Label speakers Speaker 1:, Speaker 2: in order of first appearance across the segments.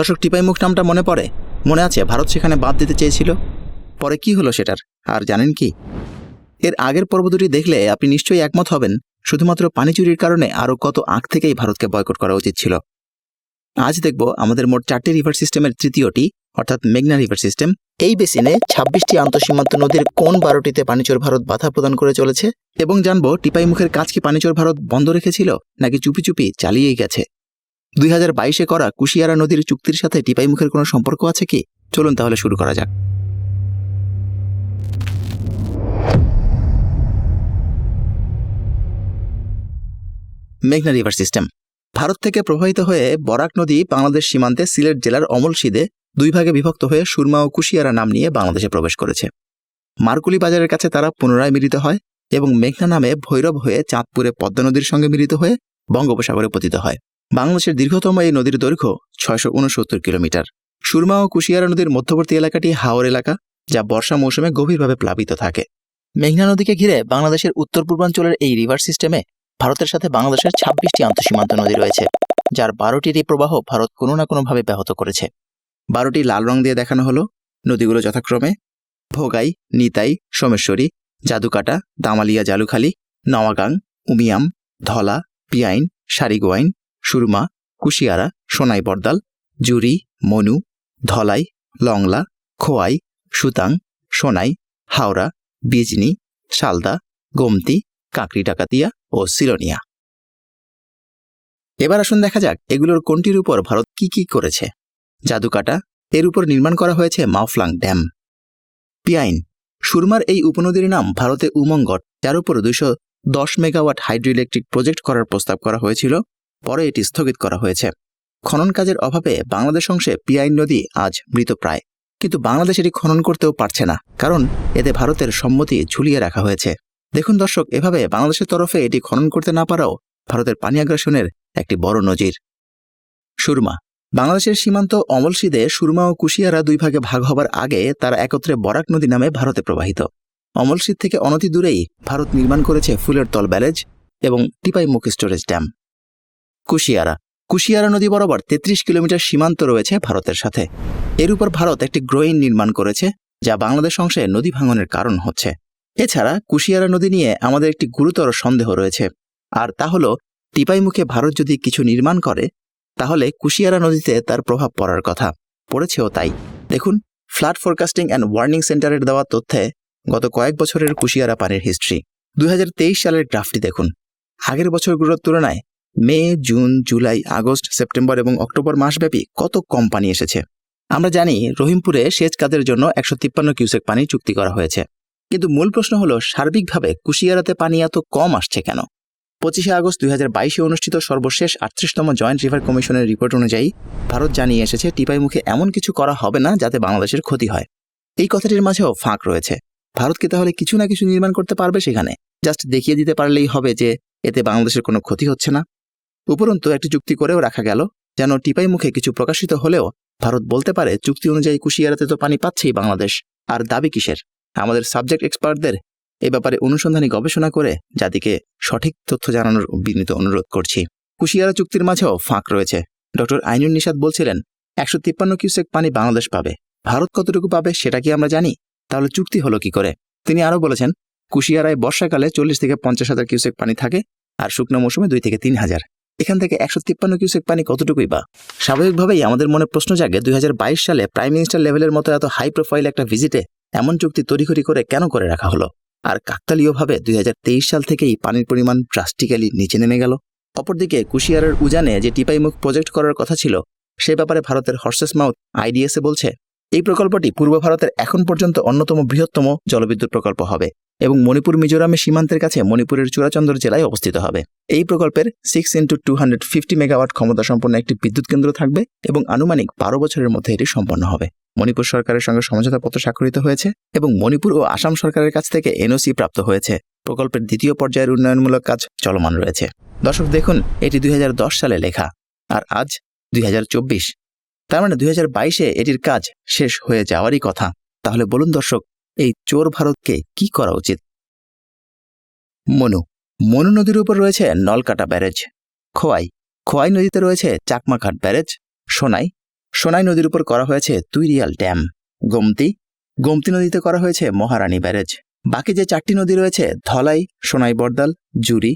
Speaker 1: দর্শক টিপাইমুখ নামটা মনে পড়ে? মনে আছে, ভারত সেখানে বাদ দিতে চেয়েছিল? পরে কি হলো সেটার? আর জানেন কি? এর আগের পর্ব দুটি দেখলে আপনি নিশ্চয়ই একমত হবেন। শুধুমাত্র পানি চুরির কারণে আরও কত আগ থেকেই ভারতকে বয়কট করা উচিত ছিল। আজ দেখব আমাদের মোট চারটি রিভার সিস্টেমের তৃতীয়টি, অর্থাৎ মেঘনা রিভার সিস্টেম। এই বেসিনে ছাব্বিশটি আন্তঃসীমান্ত নদীর কোন বারোটিতে পানিচোর ভারত বাধা প্রদান করে চলেছে? এবং জানব টিপাইমুখের কাজ কি পানিচোর ভারত বন্ধ রেখেছিল, নাকি চুপি চুপি চালিয়েই গেছে? দুই হাজার বাইশে করা কুশিয়ারা নদীর চুক্তির সাথে টিপাইমুখের কোনো সম্পর্ক আছে কি? চলুন তাহলে শুরু করা যাক। মেঘনা রিভার সিস্টেম। ভারত থেকে প্রবাহিত হয়ে বরাক নদী বাংলাদেশ সীমান্তে সিলেট জেলার অমলশিদে দুই ভাগে বিভক্ত হয়ে সুরমা ও কুশিয়ারা নাম নিয়ে বাংলাদেশে প্রবেশ করেছে। মারকুলি বাজারের কাছে তারা পুনরায় মিলিত হয় এবং মেঘনা নামে ভৈরব হয়ে চাঁদপুরে পদ্মা নদীর সঙ্গে মিলিত হয়ে বঙ্গোপসাগরে পতিত হয়। বাংলাদেশের দীর্ঘতম এই নদীর দৈর্ঘ্য ছয়শো উনসত্তর কিলোমিটার। সুরমা ও কুশিয়ারা নদীর মধ্যবর্তী এলাকাটি হাওর এলাকা, যা বর্ষা মৌসুমে গভীরভাবে প্লাবিত থাকে। মেঘনা নদীকে ঘিরে বাংলাদেশের উত্তর পূর্বাঞ্চলের এই রিভার সিস্টেমে ভারতের সাথে বাংলাদেশের ছাব্বিশটি আন্তঃসীমান্ত নদী রয়েছে, যার বারোটিরই প্রবাহ ভারত কোনো না কোনোভাবে ব্যাহত করেছে। বারোটি লাল রং দিয়ে দেখানো হলো নদীগুলো যথাক্রমে ভোগাই, নিতাই, সোমেশ্বরী, জাদুকাটা, দামালিয়া, জালুখালী নওয়াগাং উমিয়াম, ধলা, পিয়াইন, সারিগোয়াইন সুরমা, কুশিয়ারা, সোনাই বর্দাল, জুরি, মনু, ধলাই, লংলা, খোয়াই, সুতাং, সোনাই, হাওড়া, বিজনি, শালদা, গোমতি, কাঁকড়ি ডাকাতিয়া ও সিলোনিয়া। এবার আসুন দেখা যাক এগুলোর কোনটির উপর ভারত কি কি করেছে। জাদুকাটা, এর উপর নির্মাণ করা হয়েছে মাওফলাং ড্যাম। পিয়াইন, সুরমার এই উপনদীর নাম ভারতে উমঙ্গট যার উপর দুইশো দশ মেগাওয়াট হাইড্রো ইলেকট্রিক প্রজেক্ট করার প্রস্তাব করা হয়েছিল। পরে এটি স্থগিত করা হয়েছে। খনন কাজের অভাবে বাংলাদেশ অংশে পিয়াইন নদী আজ মৃতপ্রায় কিন্তু বাংলাদেশ এটি খনন করতেও পারছে না, কারণ এতে ভারতের সম্মতি ঝুলিয়ে রাখা হয়েছে। দেখুন দর্শক, এভাবে বাংলাদেশের তরফে এটি খনন করতে না পারাও ভারতের পানি আগ্রাসনের একটি বড় নজির। সুরমা। বাংলাদেশের সীমান্ত অমলশিদে সুরমা ও কুশিয়ারা দুই ভাগে ভাগ হবার আগে তারা একত্রে বরাক নদী নামে ভারতে প্রবাহিত। অমলশিদ থেকে অনতি দূরেই ভারত নির্মাণ করেছে ফুলের তল ব্যারেজ এবং টিপাইমুখ স্টোরেজ ড্যাম। কুশিয়ারা। কুশিয়ারা নদী বরাবর তেত্রিশ কিলোমিটার সীমান্ত রয়েছে ভারতের সাথে। এর উপর ভারত একটি গ্রোইন নির্মাণ করেছে, যা বাংলাদেশ অংশে নদী ভাঙনের কারণ হচ্ছে। এছাড়া কুশিয়ারা নদী নিয়ে আমাদের একটি গুরুতর সন্দেহ রয়েছে, আর তা হল, টিপাইমুখে ভারত যদি কিছু নির্মাণ করে, তাহলে কুশিয়ারা নদীতে তার প্রভাব পড়ার কথা। পড়েছেও তাই। দেখুন, ফ্লাড ফোরকাস্টিং অ্যান্ড ওয়ার্নিং সেন্টারের দেওয়া তথ্যে গত কয়েক বছরের কুশিয়ারা পানির হিস্ট্রি। দুই হাজার তেইশ সালের গ্রাফটি দেখুন। আগের বছরগুলোর তুলনায় May, June, July, August, September এবং অক্টোবর মাসব্যাপী কত কম পানি এসেছে? আমরা জানি রহিমপুরে সেচ কাজের জন্য একশো তিপ্পান্ন কিউসেক পানি চুক্তি করা হয়েছে। কিন্তু মূল প্রশ্ন হলো, সার্বিকভাবে কুশিয়ারাতে পানি এত কম আসছে কেন? পঁচিশে আগস্ট দুই হাজার বাইশে অনুষ্ঠিত সর্বশেষ আটত্রিশতম জয়েন্ট রিভার কমিশনের রিপোর্ট অনুযায়ী ভারত জানিয়ে এসেছে টিপাইমুখে এমন কিছু করা হবে না যাতে বাংলাদেশের ক্ষতি হয়। এই কথাটির মাঝেও ফাঁক রয়েছে। ভারত কি তাহলে কিছু না কিছু নির্মাণ করতে পারবে সেখানে? জাস্ট দেখিয়ে দিতে পারলেই হবে যে এতে বাংলাদেশের কোনো ক্ষতি হচ্ছে না। উপরন্তু একটি চুক্তি করেও রাখা গেল, যেন টিপাই মুখে কিছু প্রকাশিত হলেও ভারত বলতে পারে চুক্তি অনুযায়ী কুশিয়ারাতে তো পানি পাচ্ছেই বাংলাদেশ, আর দাবি কিসের? আমাদের সাবজেক্ট এক্সপার্টদের এ ব্যাপারে অনুসন্ধানী গবেষণা করে জাতিকে সঠিক তথ্য জানানোর বিনীত অনুরোধ করছি। কুশিয়ারা চুক্তির মাঝেও ফাঁক রয়েছে। ডক্টর আইনুল নিষাদ বলছিলেন, একশো তিপ্পান্ন কিউসেক পানি বাংলাদেশ পাবে। ভারত কতটুকু পাবে সেটা কি আমরা জানি? তাহলে চুক্তি হলো কি করে? তিনি আরও বলেছেন, কুশিয়ারায় বর্ষাকালে চল্লিশ থেকে পঞ্চাশ হাজার কিউসেক পানি থাকে, আর শুকনো মৌসুমে দুই থেকে তিন হাজার। এখান থেকে একশো তিপ্পান্ন কিউসেক পানি কতটুকুই বা? স্বাভাবিকভাবেই আমাদের মনে প্রশ্ন জাগে, দুই হাজার বাইশ সালে প্রাইম মিনিস্টার লেভেলের মতো এত হাই প্রোফাইল একটা ভিজিটে এমন চুক্তি তড়িঘড়ি করে কেন করে রাখা হলো? আর কাকতালীয়ভাবে দুই হাজার তেইশ সাল থেকেই পানির পরিমাণ ড্রাস্টিক্যালি নিচে নেমে গেল। অপরদিকে কুশিয়ারের উজানে যে টিপাইমুখ প্রজেক্ট করার কথা ছিল, সে ব্যাপারে ভারতের হর্সেস মাউথ আইডিএসএ বলছে, এই প্রকল্পটি পূর্ব ভারতের এখন পর্যন্ত অন্যতম বৃহত্তম জলবিদ্যুৎ প্রকল্প হবে। এবং মণিপুর মিজোরামের সীমান্তের কাছে মণিপুরের চূড়াচন্দ্র জেলায় অবস্থিত হবে। এই প্রকল্পের six into two hundred fifty megawatt ক্ষমতা সম্পন্ন একটি বিদ্যুৎ কেন্দ্র থাকবে এবং আনুমানিক বারো বছরের মধ্যে এটি সম্পন্ন হবে। মণিপুর সরকারের সঙ্গে সমঝোতাপত্র স্বাক্ষরিত হয়েছে এবং মণিপুর ও আসাম সরকারের কাছ থেকে এনওসি প্রাপ্ত হয়েছে। প্রকল্পের দ্বিতীয় পর্যায়ের উন্নয়নমূলক কাজ চলমান রয়েছে। দর্শক, দেখুন, এটি দুই হাজার দশ সালে লেখা আর আজ দুই হাজার চব্বিশ। তার মানে দুই এটির কাজ শেষ হয়ে যাওয়ারই কথা। তাহলে বলুন দর্শক এই চোর ভারতকে কি করা উচিত? মনু মনু নদীর উপর রয়েছে নলকাটা ব্যারেজ। খোয়াই খোয়াই নদীতে রয়েছে চাকমাঘাট ব্যারেজ। সোনাই সোনাই নদীর উপর করা হয়েছে তুইরিয়াল ড্যাম। গোমতি গোমতি নদীতে করা হয়েছে মহারানী ব্যারেজ। বাকি যে চারটি নদী রয়েছে, ধলাই, সোনাই বর্দাল জুরি,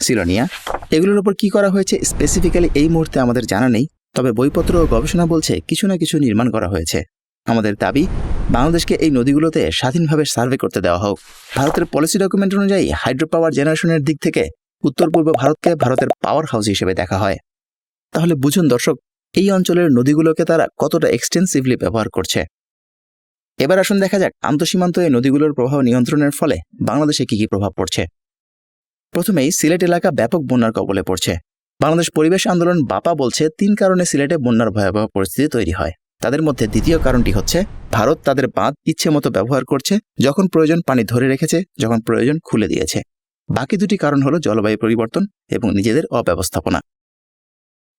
Speaker 1: সিলোনিয়া, এগুলোর উপর কি করা হয়েছে স্পেসিফিক্যালি এই মুহূর্তে আমাদের জানা নেই, তবে বইপত্র ও গবেষণা বলছে কিছু না কিছু নির্মাণ করা হয়েছে। আমাদের দাবি বাংলাদেশকে এই নদীগুলোতে স্বাধীনভাবে সার্ভে করতে দেওয়া হোক। ভারতের পলিসি ডকুমেন্ট অনুযায়ী হাইড্রো পাওয়ার জেনারেশনের দিক থেকে উত্তর পূর্ব ভারতকে ভারতের পাওয়ার হাউস হিসেবে দেখা হয়। তাহলে বুঝুন দর্শক, এই অঞ্চলের নদীগুলোকে তারা কতটা এক্সটেন্সিভলি ব্যবহার করছে? এবার আসুন দেখা যাক আন্তঃসীমান্ত এই নদীগুলোর প্রভাব নিয়ন্ত্রণের ফলে বাংলাদেশে কি কি প্রভাব পড়ছে। প্রথমেই সিলেট এলাকা ব্যাপক বন্যার কবলে পড়ছে। বাংলাদেশ পরিবেশ আন্দোলন বাপা বলছে, তিন কারণে সিলেটে বন্যার ভয়াবহ পরিস্থিতি তৈরি হয়। তাদের মধ্যে দ্বিতীয় কারণটি হচ্ছে, ভারত তাদের বাঁধ ইচ্ছে মতো ব্যবহার করছে যখন প্রয়োজন পানি ধরে রেখেছে, যখন প্রয়োজন খুলে দিয়েছে। বাকি দুটি কারণ হলো জলবায়ু পরিবর্তন এবং নিজেদের অব্যবস্থাপনা।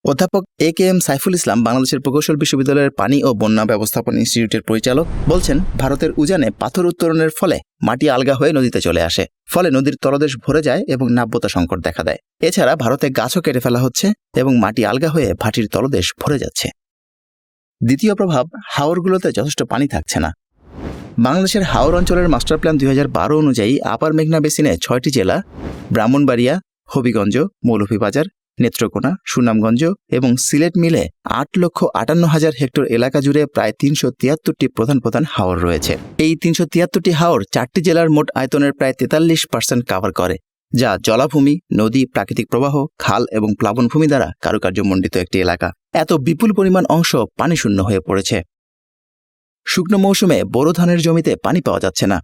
Speaker 1: অধ্যাপক এ কে এম সাইফুল ইসলাম বাংলাদেশের প্রকৌশল বিশ্ববিদ্যালয়ের পানি ও বন্যা ব্যবস্থাপনা ইনস্টিটিউটের পরিচালক বলছেন, ভারতের উজানে পাথর উত্তোলনের ফলে মাটি আলগা হয়ে নদীতে চলে আসে, ফলে নদীর তলদেশ ভরে যায় এবং নাব্যতা সংকট দেখা দেয়। এছাড়া ভারতে গাছও কেটে ফেলা হচ্ছে এবং মাটি আলগা হয়ে ভাটির তলদেশ ভরে যাচ্ছে। দ্বিতীয় প্রভাব, হাওরগুলোতে যথেষ্ট পানি থাকছে না। বাংলাদেশের হাওর অঞ্চলের মাস্টার প্ল্যান দুই হাজার বারো অনুযায়ী আপার মেঘনা বেসিনে ছয়টি জেলা, ব্রাহ্মণবাড়িয়া, হবিগঞ্জ, মৌলভীবাজার, নেত্রকোনা, সুনামগঞ্জ এবং সিলেট মিলে আট লক্ষ আটান্ন হাজার হেক্টর এলাকা জুড়ে প্রায় তিনশো তিয়াত্তরটি প্রধান প্রধান হাওর রয়েছে। এই তিনশো তিয়াত্তরটি হাওর চারটি জেলার মোট আয়তনের প্রায় তেতাল্লিশ পার্সেন্ট কাভার করে। যা জলাভূমি, নদী, প্রাকৃতিক প্রবাহ, খাল এবং প্লাবনভূমি দ্বারা কারুকার্যমণ্ডিত একটি এলাকা। এত বিপুল পরিমাণ অংশ পানি শূন্য হয়ে পড়েছে। শুকনো মৌসুমে বোরো ধানের জমিতে পানি পাওয়া যাচ্ছে না।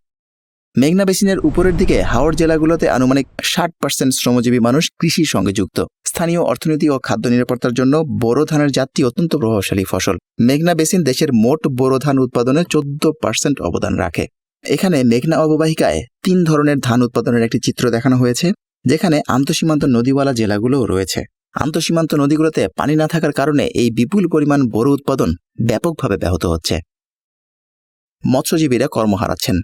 Speaker 1: মেঘনা বেসিনের উপরের দিকে হাওড় জেলাগুলোতে আনুমানিক ষাট পার্সেন্ট শ্রমজীবী মানুষ কৃষির সঙ্গে যুক্ত। স্থানীয় অর্থনীতি ও খাদ্য নিরাপত্তার জন্য বোরো ধানের জাতটি অত্যন্ত প্রভাবশালী ফসল। মেঘনা বেসিন দেশের মোট বোরো ধান উৎপাদনে চোদ্দ পার্সেন্ট অবদান রাখে। এখানে মেঘনা অববাহিকায় তিন ধরনের ধান উৎপাদনের একটি চিত্র দেখানো হয়েছে, যেখানে আন্তঃসীমান্ত নদীওয়ালা জেলাগুলোও রয়েছে। আন্তঃসীমান্ত নদীগুলোতে পানি না থাকার কারণে এই বিপুল পরিমাণ বড় উৎপাদন ব্যাপকভাবে ব্যাহত হচ্ছে। মৎস্যজীবীরা কর্ম হারাচ্ছেন।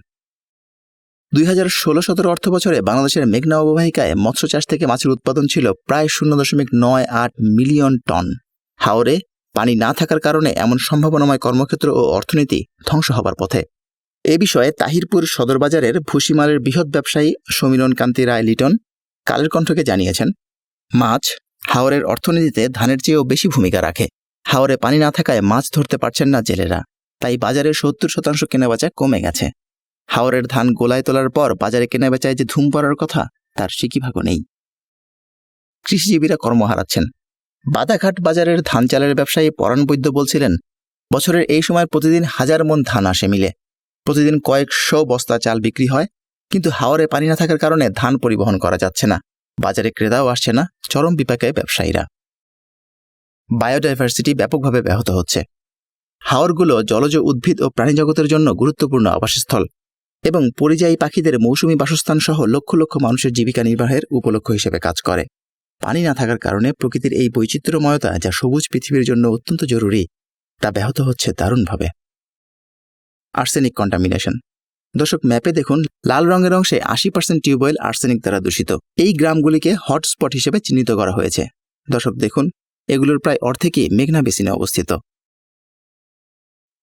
Speaker 1: দুই হাজার ষোলো সতেরো অর্থ বছরে বাংলাদেশের মেঘনা অববাহিকায় মৎস্য চাষ থেকে মাছের উৎপাদন ছিল প্রায় শূন্য দশমিক নয় আট মিলিয়ন টন। হাওরে পানি না থাকার কারণে এমন সম্ভাবনাময় কর্মক্ষেত্র ও অর্থনীতি ধ্বংস হবার পথে। এ বিষয়ে তাহিরপুর সদর বাজারের ভুসিমালের বৃহৎ ব্যবসায়ী সমীরণ কান্তি রায় লিটন কালের কণ্ঠকে জানিয়েছেন, মাছ হাওরের অর্থনীতিতে ধানের চেয়েও বেশি ভূমিকা রাখে। হাওরে পানি না থাকায় মাছ ধরতে পারছেন না জেলেরা, তাই বাজারে সত্তর শতাংশ কেনাবেচা কমে গেছে। হাওরের ধান গোলায় তোলার পর বাজারে কেনাবেচায় যে ধুম পড়ার কথা, তার সিকিভাগও নেই। কৃষিজীবীরা কর্ম হারাচ্ছেন। বাদাঘাট বাজারের ধান চালের ব্যবসায়ী পরাণ বৈদ্য বলছিলেন, বছরের এই সময় প্রতিদিন হাজার মন ধান আসে মিলে। প্রতিদিন কয়েকশো বস্তা চাল বিক্রি হয়, কিন্তু হাওরে পানি না থাকার কারণে ধান পরিবহন করা যাচ্ছে না। বাজারে ক্রেতাও আসছে না, চরম বিপাকে ব্যবসায়ীরা। বায়োডাইভার্সিটি ব্যাপকভাবে ব্যাহত হচ্ছে। হাওরগুলো জলজ উদ্ভিদ ও প্রাণীজগতের জন্য গুরুত্বপূর্ণ আবাসস্থল এবং পরিযায়ী পাখিদের মৌসুমী বাসস্থান সহ লক্ষ লক্ষ মানুষের জীবিকা নির্বাহের উপলক্ষ্য হিসেবে কাজ করে। পানি না থাকার কারণে প্রকৃতির এই বৈচিত্র্যময়তা যা সবুজ পৃথিবীর জন্য অত্যন্ত জরুরি, তা ব্যাহত হচ্ছে দারুণভাবে। আর্সেনিক কন্টামিনেশন দর্শক ম্যাপে দেখুন, লাল রঙের অংশে আশি পার্সেন্ট টিউবওয়েল আর্সেনিক দ্বারা দূষিত। এই গ্রামগুলিকে হটস্পট হিসেবে চিহ্নিত করা হয়েছে। দর্শক, দেখুন, এগুলোর প্রায় অর্ধেকই মেঘনা বেসিনে অবস্থিত।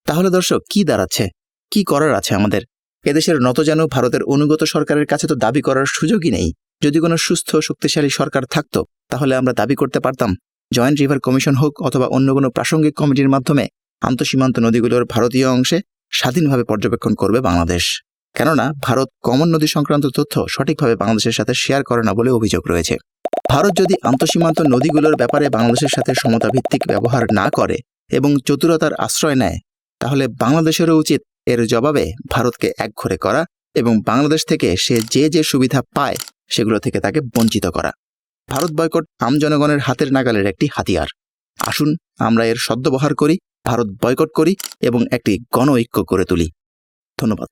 Speaker 1: তাহলে দর্শক, কি দাঁড়াচ্ছে? কি করার আছে আমাদের? এদেশের নতজানু ভারতের অনুগত সরকারের কাছে তো দাবি করার সুযোগই নেই। যদি কোনো সুস্থ, শক্তিশালী সরকার থাকতো, তাহলে আমরা দাবি করতে পারতাম। জয়েন্ট রিভার কমিশন হোক অথবা অন্য কোনো প্রাসঙ্গিক কমিটির মাধ্যমে আন্তঃসীমান্ত নদীগুলোর ভারতীয় অংশে স্বাধীনভাবে পর্যবেক্ষণ করবে বাংলাদেশ। কেননা, ভারত কমন নদী সংক্রান্ত তথ্য সঠিকভাবে বাংলাদেশের সাথে শেয়ার করে না বলে অভিযোগ রয়েছে। ভারত যদি আন্তঃসীমান্ত নদীগুলোর ব্যাপারে বাংলাদেশের সাথে সমতাভিত্তিক ব্যবহার না করে এবং চতুরতার আশ্রয় নেয়, তাহলে বাংলাদেশেরও উচিত এর জবাবে ভারতকে একঘরে করা এবং বাংলাদেশ থেকে সে যে যে সুবিধা পায় সেগুলো থেকে তাকে বঞ্চিত করা। ভারত বয়কট আম জনগণের হাতের নাগালের একটি হাতিয়ার। আসুন, আমরা এর সদ্ব্যবহার করি ভারত বয়কট করি এবং একটি গণ ঐক্য করে তুলি। ধন্যবাদ।